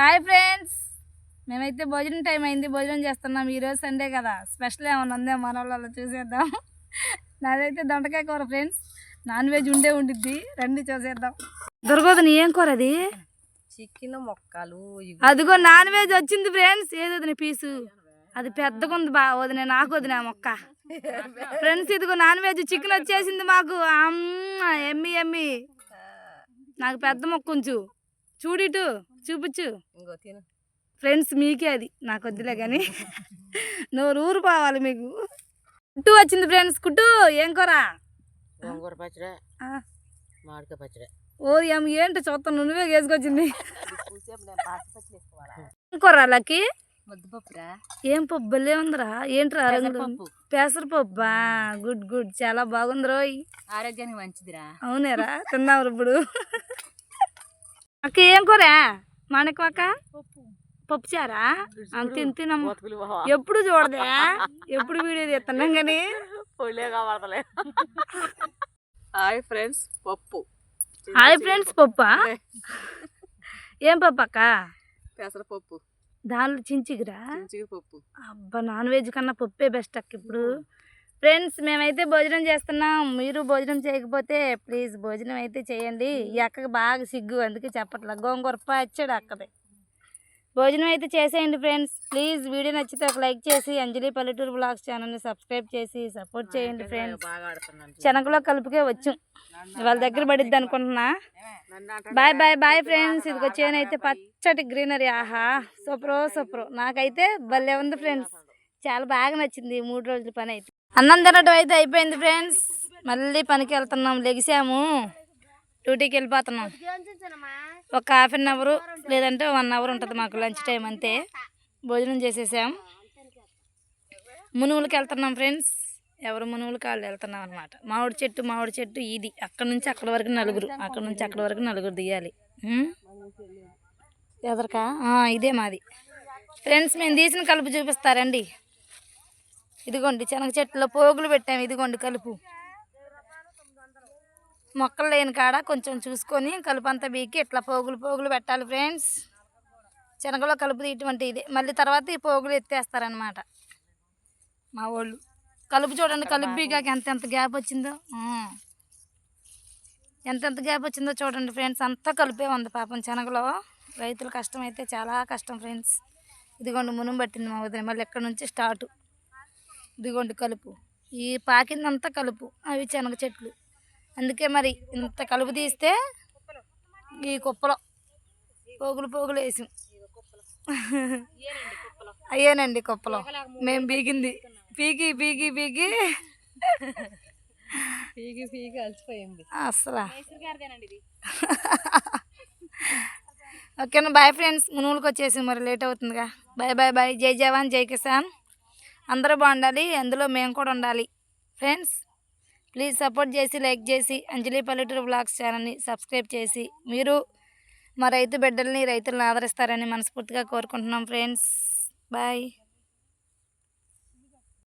Hi friends. మేమైతే భోజనం time అయింది. భోజనం చేస్తున్నాం. ఈరోజు సండే కదా. స్పెషల్ ఏమైనా ఉందే? మన వాళ్ళలో చూసేద్దాం. నాదైతే దొండకాయ కూర ఫ్రెండ్స్ నాన్ వెజ్ ఉండే ఉండిద్ది. రండి చూసేద్దాం. దొరకదు నీ ఏం కూర అది? చికెన్ మొక్కలు అదిగో నాన్ వెజ్ వచ్చింది ఫ్రెండ్స్ ఏది వదిన పీసు అది పెద్దగా ఉంది బా వదిన నాకు వదిన ఆ మొక్క. ఫ్రెండ్స్ ఇదిగో నాన్ వెజ్ చికెన్ వచ్చేసింది మాకు. అమ్మ ఎమ్మి ఎమ్మి. నాకు పెద్ద మొక్క ఉంచు. చూడిటు. చూపించు. ఇంకో తిను. ఫ్రెండ్స్ మీకే అది నాకు వద్దులే కానీ. నూరు ఊరు పోవాలి మీకు. కుట్టు వచ్చింది ఫ్రెండ్స్ కుట్టు. ఏం కూర? గోంగూర పచ్చడి. మామిడికాయ పచ్చడి. ఓ ఏం ఏంటో చూస్తాను నువ్వే వేసుకొచ్చింది కూర లక్కి? ఏం పప్పు భలే ఉందిరా. ఏంట్రా పెసరపప్పు. Good good. చాలా బాగుంది రోయ్. ఆరోగ్యానికి మంచిదిరా. అవునేరా తిన్నావు ఇప్పుడు. అక్క ఏం కూర? మాణికం అక్క పప్పు చారా? అంత తినమ్మ ఎప్పుడు చూడదే? ఎప్పుడు వీడియో తీస్తున్నాం కానీ హాయ్ ఫ్రెండ్స్ పప్పు. హాయ్ ఫ్రెండ్స్ పప్పా? ఏం పప్పు అక్క పెసరపప్పు దానిలో చించిగిరా? చించిగి పప్పు. అబ్బా నాన్ వెజ్ కన్నా పప్పే బెస్ట్ అక్క ఇప్పుడు. ఫ్రెండ్స్ మేమైతే భోజనం చేస్తున్నాం. మీరు భోజనం చేయకపోతే ప్లీజ్ భోజనం అయితే చేయండి. ఈ అక్కకి బాగా సిగ్గు అందుకే చెప్పట్లా. గోంగూర పచ్చడి అక్కది. భోజనం అయితే చేసేయండి ఫ్రెండ్స్. ప్లీజ్ వీడియో నచ్చితే ఒక లైక్ చేసి అంజలి పల్లెటూరు బ్లాగ్స్ ఛానల్ని సబ్స్క్రైబ్ చేసి సపోర్ట్ చేయండి ఫ్రెండ్స్. శనగలో కలుపుకే వచ్చాం. వాళ్ళ దగ్గర పడిద్ది అనుకుంటున్నా. Bye bye bye friends. ఇదిగో చేను అయితే పచ్చటి గ్రీనరీ. ఆహా సూపర్ సూపర్. నాకైతే భలే ఉంది ఫ్రెండ్స్. చాలా బాగా నచ్చింది మూడు రోజుల పని అయితే. అన్నం తినడం అయితే అయిపోయింది ఫ్రెండ్స్. మళ్ళీ పనికి వెళ్తున్నాం లెగిసాము. డ్యూటీకి వెళ్ళిపోతున్నాం. ఒక హాఫ్ అన్ అవరు లేదంటే వన్ అవర్ ఉంటుంది మాకు లంచ్ టైం అంతే. భోజనం చేసేసాం. మునుగులకి వెళ్తున్నాం ఫ్రెండ్స్. ఎవరు మునుగులు కాళ్ళు వెళ్తున్నాం అనమాట మామిడి చెట్టు మామిడి చెట్టు ఇది. అక్కడ నుంచి అక్కడ వరకు నలుగురు అక్కడ నుంచి అక్కడ వరకు నలుగురు దిగాలి. ఎదరకా? ఇదే మాది. ఫ్రెండ్స్ మేము తీసిన కలుపు చూపిస్తారండి. ఇదిగోండి శనగ చెట్టులో పోగులు పెట్టాము. ఇదిగోండి కలుపు. మొక్కలు లేని కాడ కొంచెం చూసుకొని కలుపు అంతా బీకి ఇట్లా పోగులు పోగులు పెట్టాలి ఫ్రెండ్స్. శనగలో కలుపు ఇటువంటి ఇదే. మళ్ళీ తర్వాత ఈ పోగులు ఎత్తేస్తారనమాట మా వాళ్ళు. కలుపు చూడండి కలుపు బీగాకి ఎంత ఎంత గ్యాప్ వచ్చిందో. ఎంతెంత ఎంత ఎంత గ్యాప్ వచ్చిందో చూడండి ఫ్రెండ్స్. అంతా కలిపే ఉంది పాపం శనగలో. రైతుల కష్టం అయితే చాలా కష్టం ఫ్రెండ్స్. ఇదిగోండి మునం పట్టింది మా వదిన. మళ్ళీ ఎక్కడి నుంచి స్టార్ట్. ఇదిగోండి కలుపు. ఈ పాకిందంతా కలుపు. అవి శనగ చెట్లు. అందుకే మరి ఇంత కలుపు తీస్తే ఈ కుప్పలో పోగులు పోగులు వేసాం. అయ్యానండి కుప్పలో. మేము బీగింది పీకి పీకి పీకి. పీకి పీకి అలసిపోయింది. అసలు ఓకేనా బాయ్ ఫ్రెండ్స్. మునుగులకు వచ్చేసి. మరి లేట్ అవుతుందిగా. Bye bye bye. జై జవాన్ జై కిసాన్. అందరూ బాగుండాలి అందులో మేము కూడా ఉండాలి. ఫ్రెండ్స్ ప్లీజ్ సపోర్ట్ చేసి లైక్ చేసి అంజలి పల్లెటూరు బ్లాగ్స్ ఛానల్ని సబ్స్క్రైబ్ చేసి మీరు మా రైతు బిడ్డల్ని రైతులను ఆదరిస్తారని మనస్ఫూర్తిగా కోరుకుంటున్నాం ఫ్రెండ్స్. బాయ్.